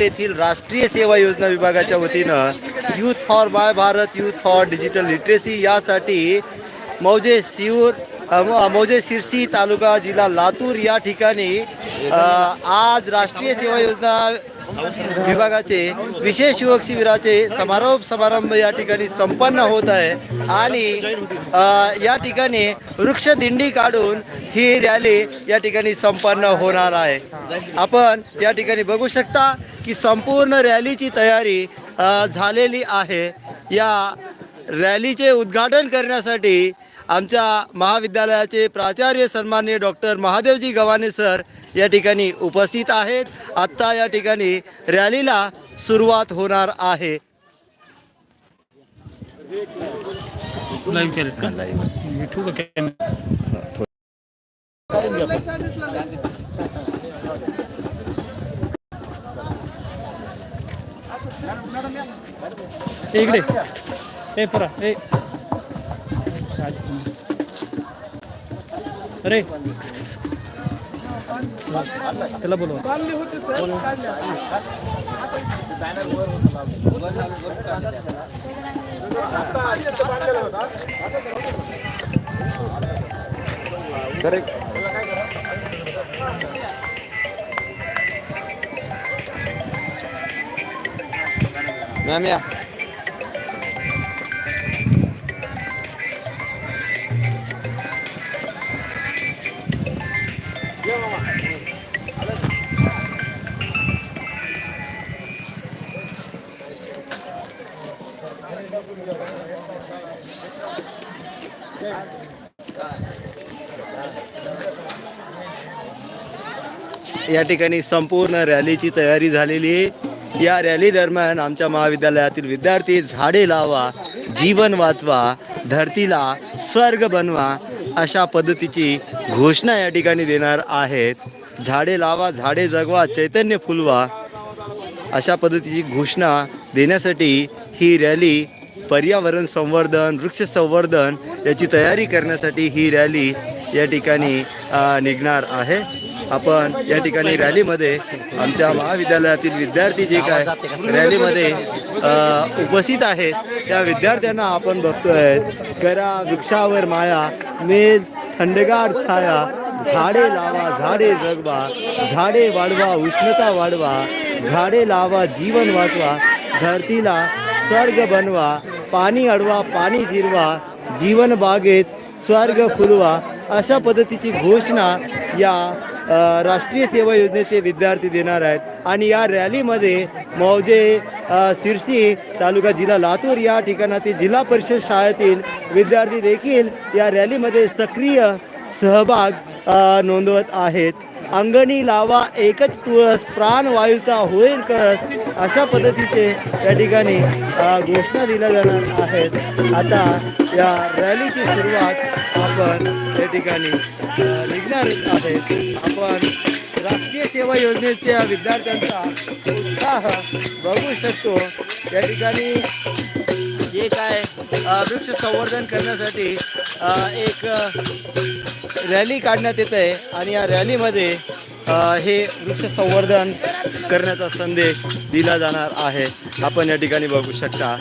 येथील राष्ट्रीय सेवा योजना विभागाच्या वतीनं youth for my Bharat youth for digital literacy यासाठी मौजे शिवूर मौजे शिरसी तालुका जिल्हा लातूर या ठिकाणी आज राष्ट्रीय सेवा योजना विभागाचे विशेष युवक शिबिराचे समारोप समारंभ या ठिकाणी संपन्न होत आहे. आणि या ठिकाणी वृक्षदिंडी काढून ही रॅली या ठिकाणी संपन्न होणार आहे. आपण या ठिकाणी बघू शकता की संपूर्ण रॅलीची तयारी झालेली आहे. या रॅलीचे उद्घाटन करण्यासाठी आमच्या महाविद्यालयाचे प्राचार्य सन्माननीय डॉक्टर महादेवजी गव्हाणे सर या ठिकाणी उपस्थित आहेत. आत्ता या ठिकाणी रॅलीला सुरुवात होणार आहे. इकडे. ए परा ए अरे त्याला बोलवा सर मॅम या या ठिकाणी संपूर्ण रॅलीची तयारी झालेली आहे. या रॅली दरम्यान आमच्या महाविद्यालयातील विद्यार्थी झाडे लावा जीवन वाचवा धरतीला स्वर्ग बनवा अशा पद्धतीची घोषणा या ठिकाणी देणार आहेत. झाडे लावा झाडे जगवा चैतन्य फुलवा अशा पद्धतीची घोषणा देण्यासाठी ही रॅली पर्यावरण संवर्धन वृक्ष संवर्धन याची तयारी करण्यासाठी ही रॅली या ठिकाणी निघणार आहे. आपण या ठिकाणी रॅलीमध्ये आमच्या महाविद्यालयातील विद्यार्थी जे काय रॅलीमध्ये उपस्थित आहेत त्या विद्यार्थ्यांना आपण बघतोय. करा वृक्षावर माया मेल थंडगार छाया झाडे लावा झाडे जगवा झाडे वाढवा उष्णता वाढवा झाडे लावा जीवन वाचवा धरतीला स्वर्ग बनवा. पाणी अडवा पाणी जिरवा जीवन बागेत स्वर्ग फुलवा अशा पद्धतीची घोषणा या राष्ट्रीय सेवा योजनेचे विद्यार्थी देणार आहेत. आणि या रॅलीमध्ये मौजे सिरसी तालुका जिल्हा लातूर या ठिकाणातील जिल्हा परिषद शाळेतील विद्यार्थी देखील या रॅलीमध्ये सक्रिय सहभाग नोंदवत आहेत. अंगणी लावा एकच तुळस प्राणवायूचा होईल कळस अशा पद्धतीचे या ठिकाणी घोषणा दिल्या जाणार आहेत. आता या रॅलीची सुरुवात आपण या ठिकाणी निघणार आहेत. आपण राष्ट्रीय सेवा योजनेच्या विद्यार्थ्यांचा उत्साह बघू शकतो. या ठिकाणी वृक्ष संवर्धन करण्यासाठी एक रॅली काढण्यात येत आहे आणि या रॅलीमध्ये हे वृक्ष संवर्धन करण्याचा संदेश दिला जाणार आहे. आपण या ठिकाणी बघू शकता.